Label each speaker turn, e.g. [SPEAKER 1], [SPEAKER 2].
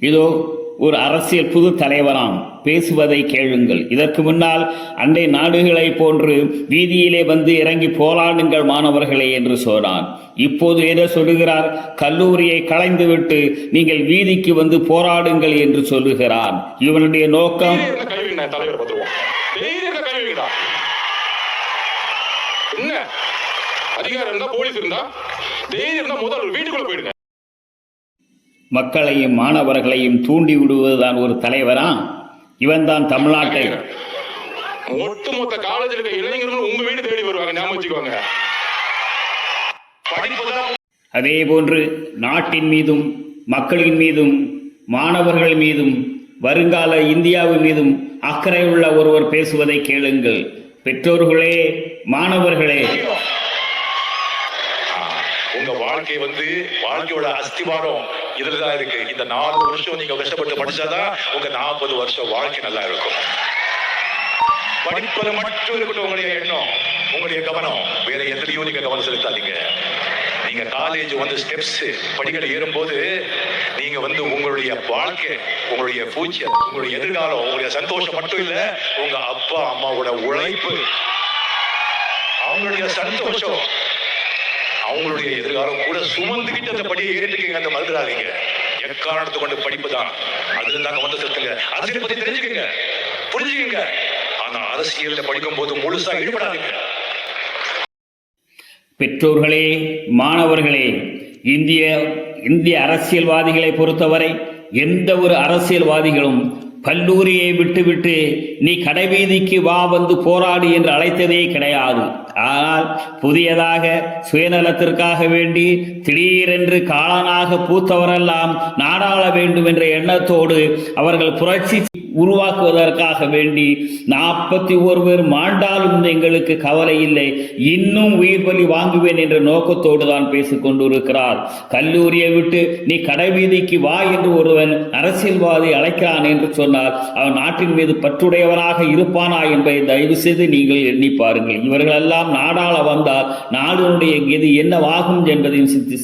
[SPEAKER 1] இதோ ஒரு அரசியல் புது தலைவராம் பேசுவதை கேளுங்கள். இதற்கு முன்னால் அண்டை நாடுகளைப் போன்று வீதியிலே வந்து இறங்கி போராடுங்கள் மாணவர்களே என்று சொன்னான் இப்போது ஏதோ சொல்லுகிறார் கல்லூரியை களைந்துவிட்டு நீங்கள் வீதிக்கு வந்து போராடுங்கள் என்று சொல்லுகிறான் இவனுடைய நோக்கம்
[SPEAKER 2] என்ன? அதிகாரம் இருந்தா போலீஸ் இருந்தா? தைரியம் இருந்தா முதல் வீட்டுக்குள்ள போயிடுங்க.
[SPEAKER 1] மக்களையும் மாணவர்களையும் தூண்டி விடுவதுதான் ஒரு தலைவரா? இவன்தான் தமிழ்நாட்டை.
[SPEAKER 2] ஒட்டுமொத்த காலேஜில் இருக்க இளைஞர்களும் உங்க வீடு தேடி வருவாங்க ஞாபகம் வச்சுக்கோங்க.
[SPEAKER 1] அதே போன்று நாட்டின் மீதும் மக்களின் மீதும் மாணவர்கள் மீதும் வருங்கால இந்தியாவின் மீதும் அக்கறை உள்ள ஒருவர் பேசுவதை கேளுங்கள். பெற்றோர்களே மாணவர்களே.
[SPEAKER 3] உங்க வாழ்க்கை வந்து வாழ்க்கையோட அஸ்திவாரம். இதுலதான் இருக்கு. இந்த நாலு வருஷம் நீங்க கஷ்டப்பட்டு படிச்சாதான் உங்க நாற்பது வருஷம் வாழ்க்கை நல்லா இருக்கும். படிப்பது மட்டும் இருக்கட்டும் உங்களுடைய எண்ணம். உங்களுடைய கவனம். வேற எதுலையும் நீங்க கவனம் செலுத்தாதீங்க. நீங்க காலேஜ் வந்து ஸ்டெப்ஸ் படிக்கல ஏறும்போது நீங்க வந்து உங்களுடைய வாழ்க்கை உங்களுடைய ஃபியூச்சர் உங்களுடைய எதிர்காலம் உங்களுடைய சந்தோஷம் மட்டும் இல்ல உங்க அப்பா அம்மாவோட உழைப்பு. அவங்களுடைய சந்தோஷம். அவங்களுடைய எதிர்காலம் கூட சுமந்துக்கிட்டு அந்த படியை ஏறிட்டுக்கீங்க அந்த மறந்துடாதீங்க. எக்காரணத்தை கொண்டு படிப்பு தான் அது தான் வந்து செலுத்துங்க அரசியல் பத்தி தெரிஞ்சுக்கங்க. புரிஞ்சுக்கங்க. ஆனா அரசியல்ல படிக்கும் போது முழுசா ஈடுபடாதீங்க.
[SPEAKER 1] பெற்றோர்களே மாணவர்களே இந்திய இந்திய அரசியல்வாதிகளை பொறுத்தவரை எந்த ஒரு அரசியல்வாதிகளும் கல்லூரியை விட்டுவிட்டு நீ கடைவீதிக்கு வா வந்து போராடு என்று அழைத்ததே கிடையாது. ஆனால் புதியதாக சுயநலத்திற்காக வேண்டி திடீரென்று காலனாக பூத்தவரெல்லாம் நாடாள வேண்டும் என்ற எண்ணத்தோடு அவர்கள் புரட்சி உருவாக்குவதற்காக வேண்டி நாற்பத்தி ஒரு பேர் மாண்டாலும் எங்களுக்கு கவலை இல்லை. இன்னும் உயிர் பலி வாங்குவேன் என்ற நோக்கத்தோடு தான் பேசிக் கொண்டிருக்கிறார். கல்லூரியை விட்டு நீ கடைவீதிக்கு வா என்று ஒருவன் அரசியல்வாதி அழைக்கிறான் என்று சொன்னால் அவன் நாட்டின் மீது பற்றுடையவனாக இருப்பானா என்பதை தயவு செய்து நீங்கள் எண்ணி பாருங்கள். இவர்களெல்லாம் நாடாள வந்தால் நாடுடைய கெதி என்னவாகும் என்பதையும் சிந்தி